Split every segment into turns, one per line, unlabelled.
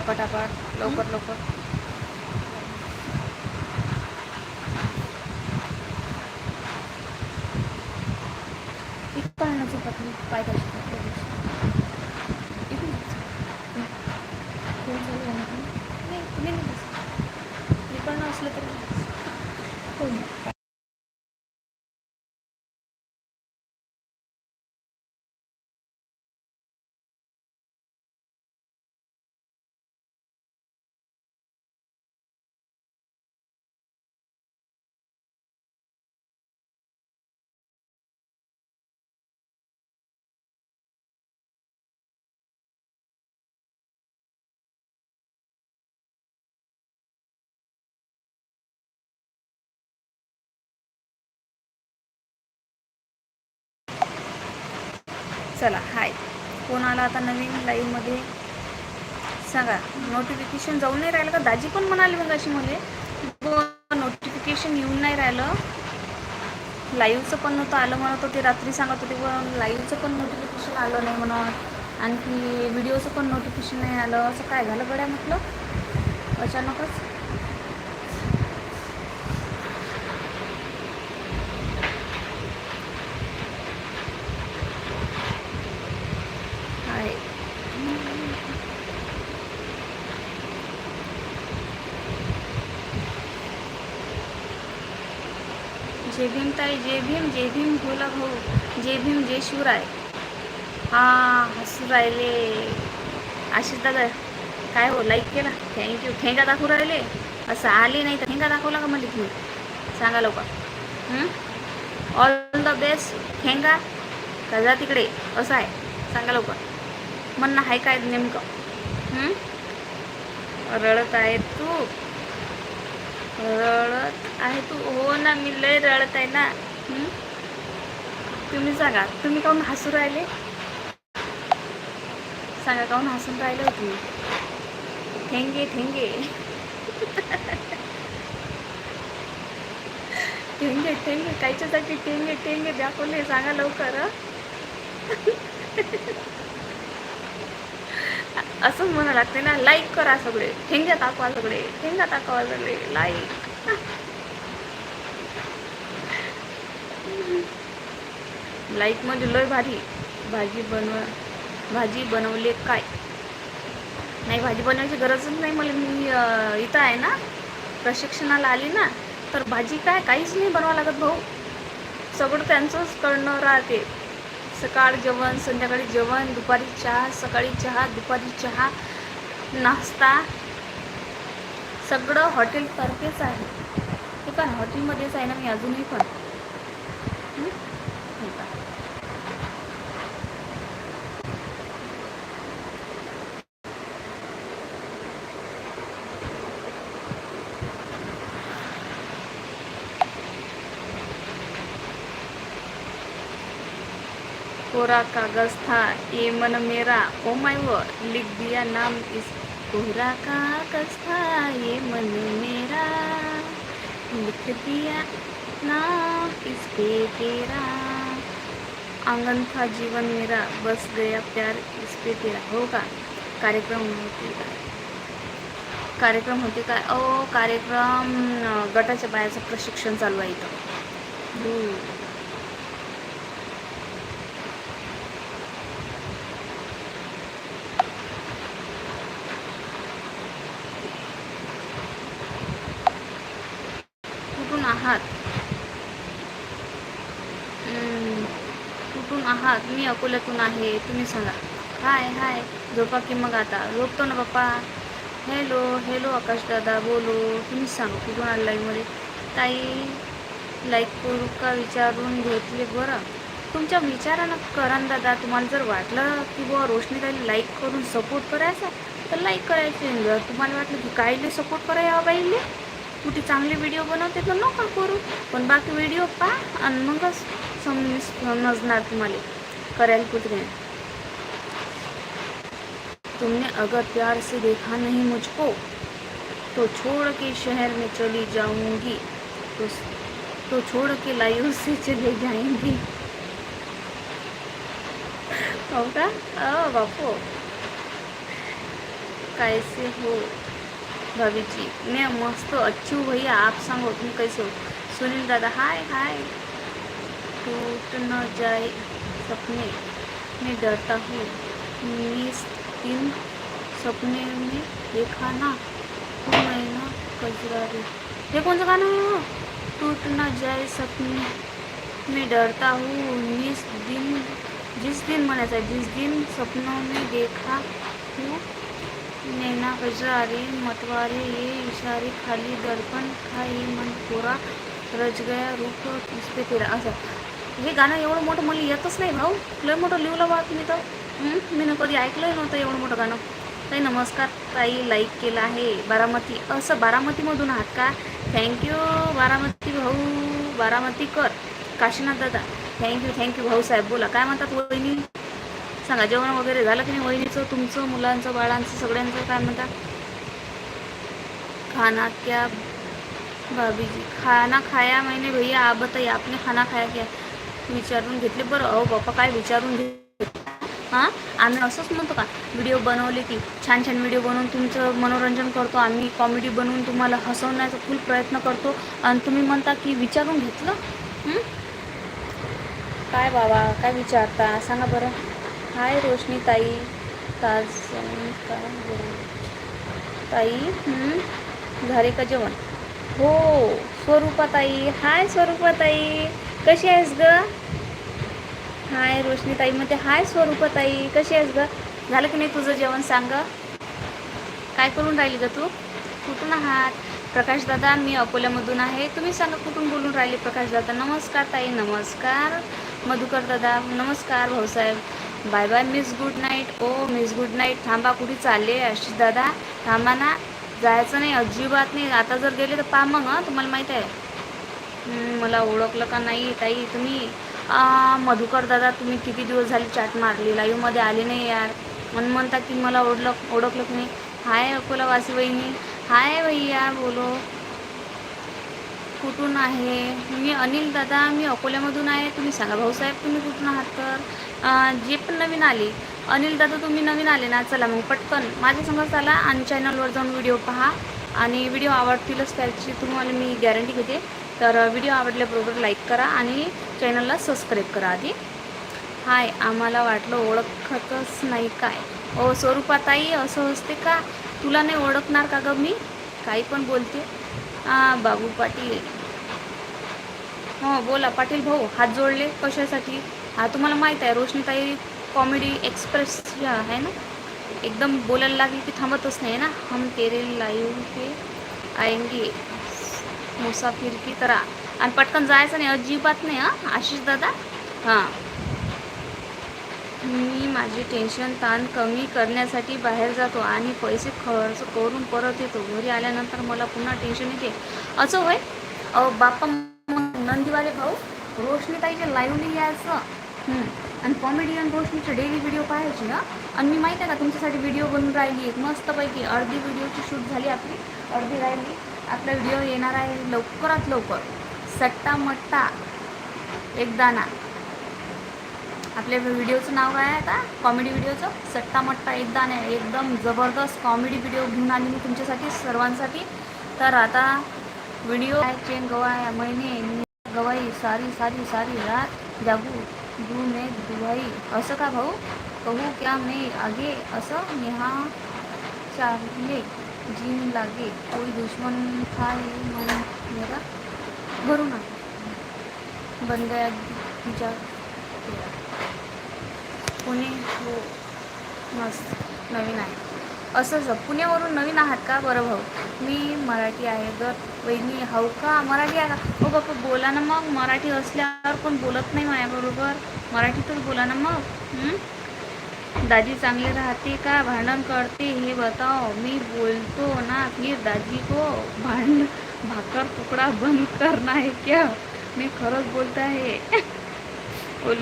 चला पटापट लवकर लवकर इकडनं चुकत नाही पाय कशी इकडून कोण चालू आहे ना? नाही तुम्ही नाही बस इकडनं असलं तरी हो ना. चला हाय कोणाला आता नवीन लाईव्हमध्ये सांगा नोटिफिकेशन जाऊन नाही राहिलं का? दाजी पण म्हणाले मग अशी म्हणजे नोटिफिकेशन येऊन नाही राहिलं. लाईव्हचं पण नव्हतं आलं म्हणत होते रात्री सांगत होते पण लाईव्हचं पण नोटिफिकेशन आलं नाही म्हणत. आणखी व्हिडिओचं पण नोटिफिकेशन नाही आलं. असं काय झालं गड्या म्हटलं? अचानकच हाय जय भीम ताई जय भीम जय भीम भोला भाऊ जय भीम जय शिवराय. हा हसू राहिले. आशिष दादा काय हो लाईक केला? थँक्यू ठेंगा दाखवू राहिले? असं आले नाही तर ठेंगा दाखवला का म्हणजे तुम्ही. सांगा लवकर. ऑल द बेस्ट ठेंगा? का जा तिकडे. असं आहे. सांगा लवकर. म्हणणं आहे काय नेमकं? रडत आहे तू. रडत आहे तू. हो ना मी लय रडत आहे ना. तुम्ही सांगा तुम्ही काहून हसू राहिले? सांगा काहून हसून राहिले हो तुम्ही? ठेंगे ठेंगे. ठेंगे ठेंगे कायच्यासाठी ठेंगे ठेंगे दाखवले सांगा लवकर असंच म्हणा लागते ना. लाईक करा सगळे. ठेंग्या ताकवा सगळे. ठेंगा ताकवा सगळे. लाईक लाईक म्हणजे लय भारी. भाजी बनव भाजी बनवले काय? नाही भाजी बनवायची गरजच नाही. मला मी इथं आहे ना. प्रशिक्षणाला आली ना. तर भाजी काय काहीच नाही बनवावं लागत भाऊ. सगळं त्यांचंच करणं राहते. सकाळ जेवण संध्याकाळी जेवण दुपारी चहा सकाळी चहा दुपारी चहा नाश्ता. सगळं हॉटेलसारखेच आहे. ते पण हॉटेलमध्येच आहे ना मी अजूनही पण. कोरा कागज था ये मन मेरा ओ माय वर्ड लिख दिया नाम इस कोरा कागज था ये मन मेरा। लिख दिया नाम इस पे तेरा। आंगन था जीवन मेरा बस गया प्यार इस पे तेरा। हो का कार्यक्रम होते काय कार्यक्रम होते काय ओ कार्यक्रम गटाच्या बायाचं प्रशिक्षण चालू आहे इथं. आहात. कुठून आहात? मी अकोल्यातून आहे. तुम्ही सांगा. हाय हाय. झोपा की मग आता? झोपतो ना पप्पा. हॅलो हॅलो आकाश दादा. बोलो. तुम्हीच सांगा कुठून आलं लाईव्हमध्ये ताई लाईक करू का विचारून घेतले बरं? तुमच्या विचारानं करा दादा तुम्हाला जर वाटलं की बुवा रोशनीताईला लाईक करून सपोर्ट करायचा तर लाईक करायचे. जर तुम्हाला वाटलं की कायले सपोर्ट करायला बाईले? कुठे चांगले व्हिडिओ बनवते तर नका करू. पण बाकी व्हिडिओ पहा आणि मगच समज समजणार तुम्हाला. करायला कुठे. तुमने अगर प्यार से देखा नहीं मुझको तो छोड़ के शहर में चली जाऊँगी. तो तो छोड़ के लाइव से चले जाएँगी. हो का बापू. कैसे हो? भाभी जी मैं मस्त अच्छी हूँ भैया, आप सांगो, तुम कैसे हो? सुनील दादा, हाय हाय। टूट न जाए सपने, मैं डरता हूँ। इस दिन सपने में देखा ना, तू मैना कजरारी हे कोणतं गाणं आहे हो? टूट न जाए सपने, मैं डरता हूँ। जिस दिन जिस दिन म्हणायचं आहे जिस दिन सपनों में देखा हूँ नैना कजरारे मतवारे ये इशारे खाली दर्पण खाई मन कोरा रच गया रूप इसपे तेरा असं. हे गाणं एवढं मोठं मला येतच नाही भाऊ. लय मोठं लिहिलं बा तुम्ही तर. मी ना कधी ऐकलंही नव्हतं एवढं मोठं गाणं. ताई नमस्कार ताई लाईक केलं आहे. बारामती असं बारामतीमधून आहात का? थँक्यू बारामती भाऊ. बारामती कर. काशीनाथ दादा थँक्यू थँक्यू भाऊ साहेब. बोला काय म्हणतात वहिनी? सांगा जेवण वगैरे झालं की नाही? वहिनीचं तुमचं मुलांचं बाळांचं सगळ्यांचं काय म्हणतात खाना क्या भाभी जी? खाना खाया मैंने भैया आप बताइए आपने खाना खाया क्या? विचारून घेतले. बरं अहो बाप्पा काय विचारून घे हां? आम्ही असंच म्हणतो का? व्हिडिओ बनवले की छान छान व्हिडिओ बनवून तुमचं मनोरंजन करतो. आम्ही कॉमेडी बनवून तुम्हाला हसवण्याचा फुल प्रयत्न करतो. आणि तुम्ही म्हणता की विचारून घेतलं? काय बाबा काय विचारता? सांगा बरं. हाय रोशनी ताई. ताज का? ताई झाले का जेवण? हो स्वरूपा ताई. हाय स्वरूपा ताई. कशी आहेस ग? हाय रोशनी ताई. म्हणते हाय स्वरूपा ताई. कशी आहेस ग? झालं की नाही तुझं जेवण सांग काय करून राहिली ग तू? कुठून आहात? प्रकाश दादा मी अकोल्यामधून आहे. तुम्ही सांगा कुठून बोलून राहिले प्रकाश दादा? नमस्कार ताई नमस्कार. मधुकर दादा नमस्कार Bhausaheb. Bye bye miss good night ओ मिस गुड नाईट थांबा कुठे चालले? आशिष दादा थांबा ना. जायचं नाही अजिबात नाही. आता जर गेले तर पा मग तुम्हाला माहीत आहे. मला ओळखलं का नाही ताई तुम्ही? मधुकर दादा तुम्ही किती दिवस झाले चॅट मारली लाईव्हमध्ये आले नाही यार. म्हणून म्हणता की मला ओढलं ओळखलं की नाही. हाय अकोला वासी वहिनी. हाय भैया बोलो. कुठून आहे? मी अनिल दादा मी अकोल्यामधून आहे. तुम्ही सांगा भाऊसाहेब तुम्ही कुठून आहात तर? जे पण नवीन आली अनिल दादा तुम्ही नवीन आले ना चला मग पटकन माझ्या चला आणि चॅनलवर जाऊन व्हिडिओ पहा. आणि व्हिडिओ आवडतीलच त्याची तुम्हाला मी गॅरंटी घेते. तर व्हिडिओ आवडल्याबरोबर लाईक करा आणि चॅनलला सबस्क्राईब करा आधी. हाय आम्हाला वाटलं ओळखतच नाही काय. ओ स्वरूपाताई असं असते का? तुला नाही ओळखणार का ग मी? काही पण बोलते. हां बाबू पाटील. हो बोला पाटील भाऊ हात जोडले कशासाठी? हा तुम्हाला माहीत आहे रोशनीताई कॉमेडी एक्सप्रेस आहे ना एकदम बोलायला लागली की थांबतच नाही ना. हम तेरे लाईव्ह पे आएंगे मुसाफिर की करा आणि पटकन जायचं नाही अजिबात नाही हां आशिष दादा. हां. मी माझे टेन्शन ताण कमी करण्यासाठी बाहेर जातो आणि पैसे खर्च करून परत येतो. घरी आल्यानंतर मला पुन्हा टेन्शन येते. असं होय? बाप्पा नंदीवाले भाऊ रोशनीताईच्या नाही यायचं. हं. आणि कॉमेडियन रोशनीचे डेली व्हिडिओ पाहायचे ना? आणि मी माहिती आहे का तुमच्यासाठी व्हिडिओ बनून राहिली एक मस्तपैकी अर्धी व्हिडिओची शूट झाली आपली. अर्धी राहिली. आपला व्हिडिओ येणार आहे लवकरात लवकर. सट्टा मट्टा एकदा ना. आपल्या व्हिडिओचं नाव काय आहे आता? कॉमेडी व्हिडिओचं सट्टा मट्टा एकदा नाही एकदम जबरदस्त कॉमेडी व्हिडिओ घेऊन आली मी तुमच्यासाठी सर्वांसाठी. तर आता व्हिडिओ चेन गवाय महिने गवाई सारी सारी सारी रात जागू. दू मैं दुआई असं का भाऊ? कहू क्या मैं आगे? असं नेहा चाहिए जीन लागे। कोई दुश्मन था ये मन मेरा? भरू ना। बन गया जा तेरा। पुणे मस्त नवीन आहे असंच पुण्यावरून नवीन आहात का? बरं भाऊ. मी मराठी आहे. जर वहिनी हाऊ का? मराठी आहे का? हो बापा बोला ना मग. मराठी असल्यावर पण बोलत नाही माझ्याबरोबर. मराठीतच बोला ना मग. दादी चांगली राहते का? भांडण करते? हे बताओ. मी बोलतो ना की दादी को भांड भाकर तुकडा बंद करना है क्या? मी खरंच बोलत आहे.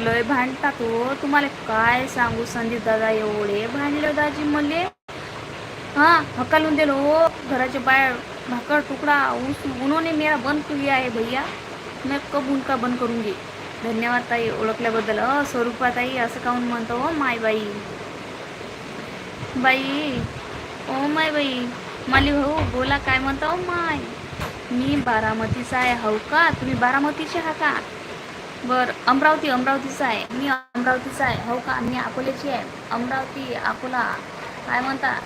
लय भांडतात हो तुम्हाला काय सांगू संदीप दादा? एवढे भांडले दाजी मले. हाँ हकालून दिलो. हो घराच्या बाहेर भाकर तुकडा उस उन्होंने मेरा बंद किया आहे भैया. मैं कब उनका बंद करूंगी? धन्यवाद ताई ओळखल्याबद्दल. अ स्वरूपा ताई असं काहून म्हणतो? हो माय बाई. बाई ओ माय बाई. माली भाऊ बोला काय म्हणता? Oh my. मी बारामतीचा आहे हो का? तुम्ही बारामतीचे हा का? बरं अमरावती अमरावतीचा आहे. मी अमरावतीचा आहे हो का? मी अकोल्याची आहे. अमरावती अकोला. काय म्हणता?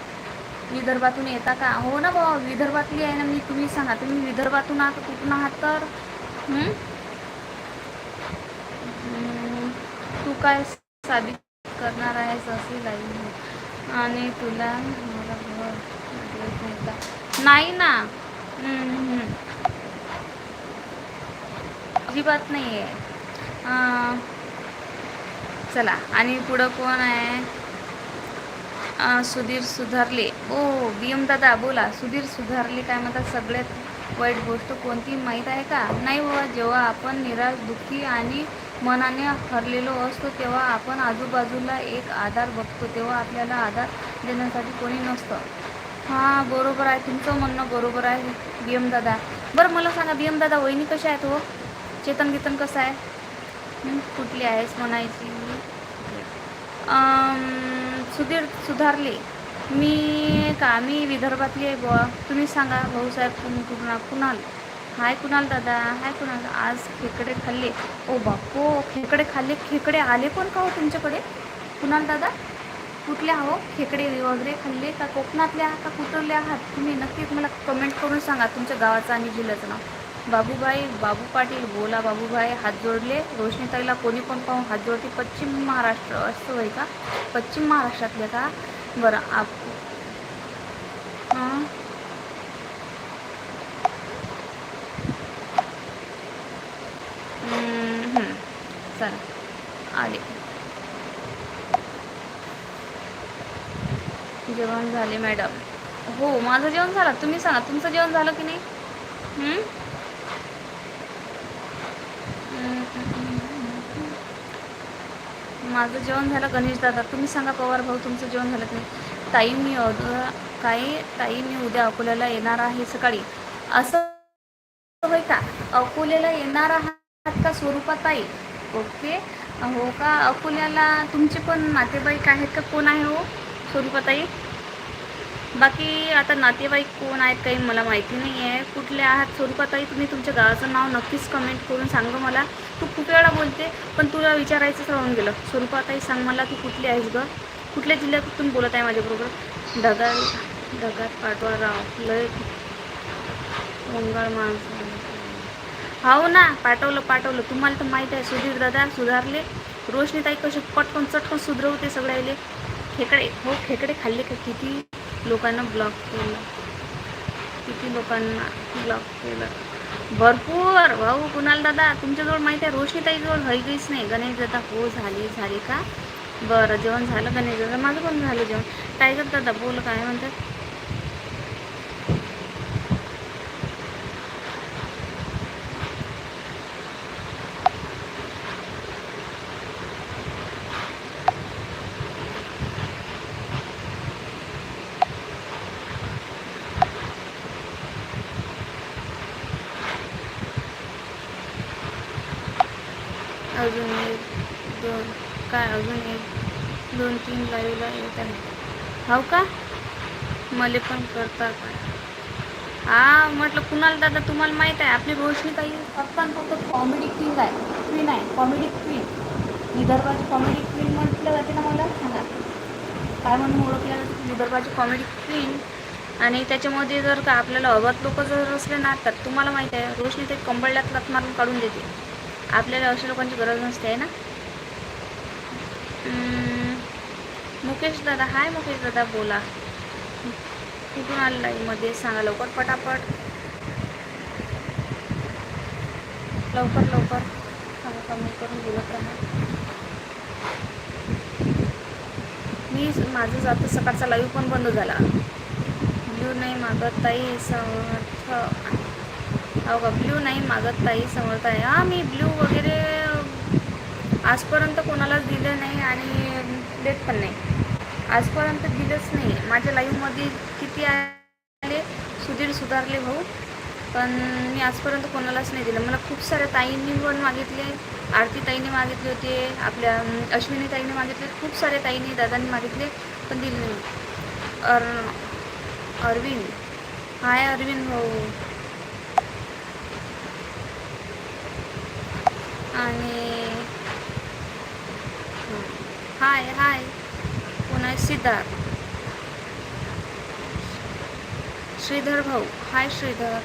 विदर्भातून येता का? हो ना भाऊ विदर्भातली आहे ना मी तुम्ही सांगा तुम्ही विदर्भातून आहात कुठून आहात तर? तू काय साबित करणार आहेस असे लाईव्ह आणि तुला मला घर नाही ना. अजिबात नाही आहे चला. आणि पुढं कोण आहे? सुधीर सुधारले. ओ बी एम दादा बोला. सुधीर सुधारले काय म्हणतात? सगळ्यात वाईट गोष्ट कोणती माहीत आहे का? नाही बाबा जेव्हा आपण निराश दुःखी आणि मनाने हरलेलो असतो तेव्हा आपण आजूबाजूला एक आधार बघतो. तेव्हा आपल्याला आधार देण्यासाठी कोणी नसतं. हां बरोबर आहे. तुमचं म्हणणं बरोबर आहे बी एम दादा. बरं मला सांगा बी एम दादा वहिनी कशा आहेत हो? चेतन गितन कसं आहे? कुठली आहेस म्हणायची? सुधीर सुधारले. मी का मी विदर्भातली आहे बुवा. तुम्ही सांगा भाऊसाहेब तुम्ही कुणा कुणाल? हाय कुणाल दादा हाय कुणाल. आज खेकडे खाल्ले. ओ बापो खेकडे खाल्ले. खेकडे आले पण का हो तुमच्याकडे? कुणाल दादा? कुठले हो? खेकडे वगैरे खाल्ले का कोकणातले आहात का कुठल्या आहात? तुम्ही नक्कीच मला कमेंट करून सांगा तुमच्या गावाचं आणि जिल्ह्याचं नाव. बाबूभाई बाबू पाटील बोला बाबूभाई हात जोडले. रोशनीताईला कोणी पण पाहून हात जोडते. पश्चिम महाराष्ट्र असं होय का? पश्चिम महाराष्ट्रातले का? बरं आप हम्म, हम्म. चला. आले. जेवण झाले मॅडम. हो माझं जेवण झालं. तुम्ही सांगा तुमचं जेवण झालं की नाही? माझं जेवण झालं गणेश दादा. तुम्ही सांगा पवार भाऊ तुमचं जेवण झालं की नाही? ताई मी उद्या काही ताई मी उद्या अकोल्याला येणार आहे सकाळी. असं होय का? अकोल्याला येणार आहात का स्वरूपात ताई? ओके. हो का? अकोल्याला तुमचे पण नातेवाईक आहेत का? कोण आहे हो? स्वरूपाताई बाकी आता नातेवाईक कोण आहेत काही मला माहिती नाही आहे कुठले आहात? स्वरूपाताई तुम्ही तुमच्या गावाचं नाव नक्कीच कमेंट करून सांग मला. तू खूप वेळा बोलते पण तुला विचारायचंच राहून गेलं. स्वरूपाताई सांग मला तू कुठली आहेस गं? कुठल्या जिल्ह्यातून बोलत आहे माझ्याबरोबर? ढगाल ढगात पाठवा राव लय मंगळ माणसं हो ना पाठवलं पाठवलं. तुम्हाला तर माहीत आहे सुधीर दादा सुधारले. रोशनीताई कशी पटकन चटकन सुधरवते सगळ्याले. खेकडे हो खेकडे खाल्ले का किती? लोकांना ब्लॉक केलं. किती लोकांना ब्लॉक केलं. भरपूर. भाऊ कुणाल दादा तुमच्याजवळ माहिती आहे रोशनीताईजवळ हयगीच नाही. गणेश दादा हो झाली झाली का? बरं जेवण झालं गणेश दादा? माझं पण झालं जेवण. टायगर दादा बोल काय म्हणतात अजून एक दोन काय अजून एक दोन तीन लाईव्हला येत आहे हो का? मले पण करता काय हा म्हटलं कुणाल दादा तुम्हाला माहीत आहे? आपली रोशनी काही फक्त फक्त कॉमेडी क्वीन आहे. क्वीन आहे. कॉमेडी क्वीन विदर्भाची कॉमेडी क्वीन म्हटलं जाते ना मला? सांगा. काय म्हणून ओळखल्या जाते? विदर्भाची कॉमेडी क्वीन आणि त्याच्यामध्ये जर का आपल्याला अवध लोक जर असले ना तर तुम्हाला माहीत आहे रोशनी ते कंबळल्यात लात मारून काढून देते. आपल्याला अशा लोकांची गरज नसते आहे ना? मुकेश दादा हाय मुकेश दादा बोला. कुठून आलेला मध्ये? सांगा लवकर पटापट. लवकर लवकर. सांगा कमी करून बोलत राहा. मी माझं जातं सकाळचा लाईव्ह पण बंद झाला. ब्ल्यू नाही मागत ताई समर्थ. हो का ब्ल्यू नाही मागत ताई समर्थ आहे. हां मी ब्ल्यू वगैरे आजपर्यंत कोणालाच दिलं नाही आणि देत पण नाही. आजपर्यंत दिलंच नाही. माझ्या लाईव्हमध्ये किती आले सुधीर सुधारले भाऊ. पण मी आजपर्यंत कोणालाच नाही दिलं. मला खूप साऱ्या ताईंनी पण मागितले आरती ताईने मागितले होते आपल्या अश्विनी ताईने मागितले खूप साऱ्या ताईंनी दादांनी मागितले पण दिले नाही. अर अरविंद. हाय अरविंद भाऊ. आणि हाय हाय. सिद्धार्थ श्रीधर भाऊ हाय श्रीधर.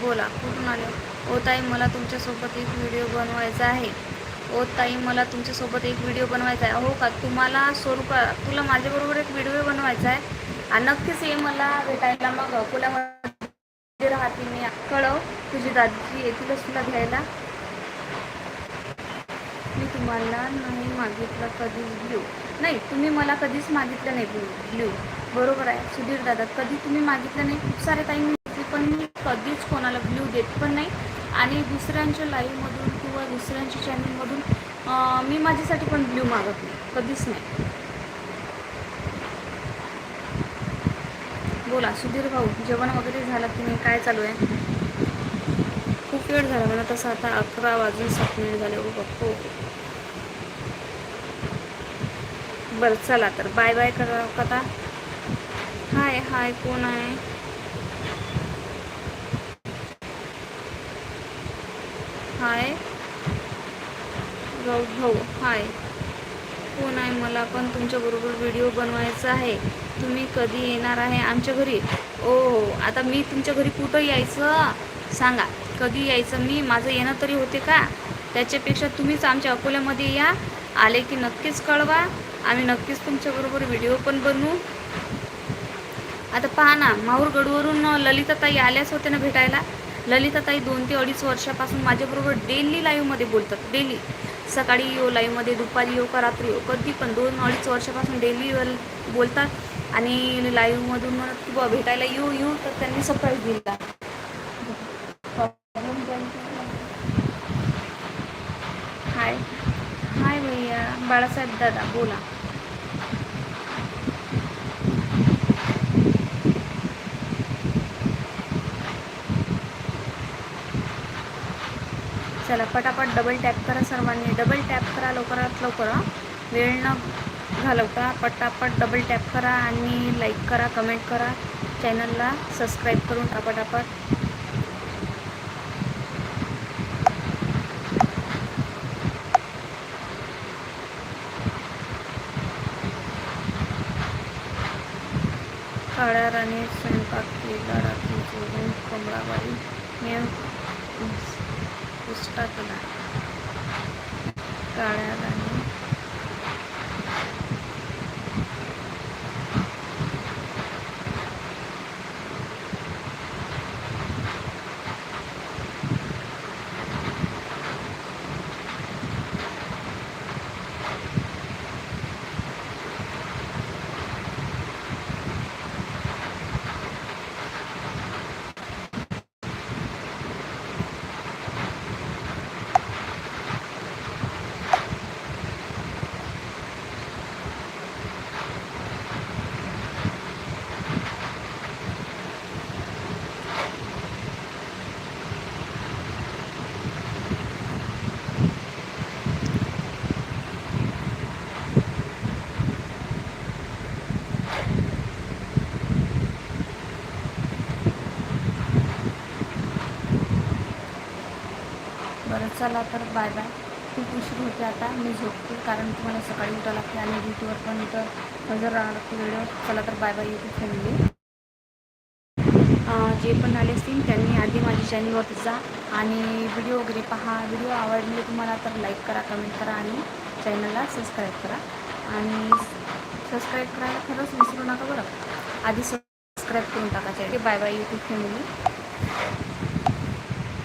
बोला कुठून आले? ओ ताई मला तुमच्यासोबत एक व्हिडिओ बनवायचा आहे. ओ ताई मला तुमच्यासोबत एक व्हिडिओ बनवायचा आहे. हो का? तुम्हाला स्वरूपा तुला माझ्याबरोबर एक व्हिडिओ बनवायचा आहे. आणि नक्कीच ये मला भेटायला मग. अकोल्यामध्ये राहते मी. कळव तुझी दादी येतीलच तुला घ्यायला. मी तुम्हाला नाही मागितलं कधीच ब्ल्यू नाही तुम्ही मला कधीच मागितलं नाही ब्ल्यू ब्ल्यू बरोबर आहे सुधीर दादा कधी तुम्ही मागितलं नाही? खूप सारे टाईम घेतली पण मी कधीच कोणाला ब्ल्यू देत पण नाही. आणि दुसऱ्यांच्या लाईव्हमधून किंवा दुसऱ्यांच्या चॅनलमधून मी माझ्यासाठी पण ब्ल्यू मागत नाही कधीच नाही. बोला सुधीर भाऊ जेवण वगैरे झालं की नाही? काय चालू आहे? खूप वेळ झाला मला तसं आता अकरा वाजून सात मिनिट झाले. हो बघतो बरं चला तर. बाय बाय करा कथा. हाय हाय कोण आहे? हाय. गौ भाऊ हाय. कोण आहे? मला पण तुमच्याबरोबर व्हिडिओ बनवायचा आहे. तुम्ही कधी येणार आहे आमच्या घरी? ओ हो आता मी तुमच्या घरी कुठं यायचं? सांगा. कधी यायचं? मी माझं येणं तरी होते का? त्याच्यापेक्षा तुम्हीच आमच्या अकोल्यामध्ये या. आले की नक्कीच कळवा. आम्ही नक्कीच तुमच्याबरोबर व्हिडिओ पण बनवू. आता पहा ना माहूरगडवरून ललिताताई आल्याच होते ना भेटायला. ललिताताई दोन ते अडीच वर्षापासून माझ्याबरोबर डेली लाईव्हमध्ये बोलतात डेली सकाळी येऊ लाईव्हमध्ये दुपारी येऊ का रात्री येऊ? कधी पण दोन अडीच वर्षापासून डेली बोलतात. आणि लाईव्हमधून म्हणत की बा भेटायला येऊ येऊ तर त्यांनी सरप्राईज दिला हाय हाय भैया बाळासाहेब दादा बोला. चला पटापट डबल टॅप करा सर्वांनी. डबल टॅप करा लवकरात लवकर वेळ न घालवता पटापट डबल टॅप करा आणि लाईक करा कमेंट करा. चॅनलला सबस्क्राईब करून टापाटापट पटापट काळ्या स्वयंपाक केला रात्री जेवण कमळाबाई मी पुष्टा केला. काळ्याला राणी बरं चला तर बाय बाय. खूप उशीर होते आता. मी झोपते कारण तुम्हाला सकाळी उठावं लागते आणि ड्युटीवर पण तर हजर राहावं लागते व्हिडिओ चला तर बाय बाय यूट्यूब फॅमिली जे पण आले असतील त्यांनी आधी माझ्या चॅनलवरती जा आणि व्हिडिओ वगैरे पहा. व्हिडिओ आवडले तुम्हाला तर लाईक करा कमेंट करा आणि चॅनलला सबस्क्राईब करा. आणि सबस्क्राईब करायला खरंच विसरू नका बरं. आधी सबस्क्राईब करून टाका बाय बाय यूट्यूब फॅमिली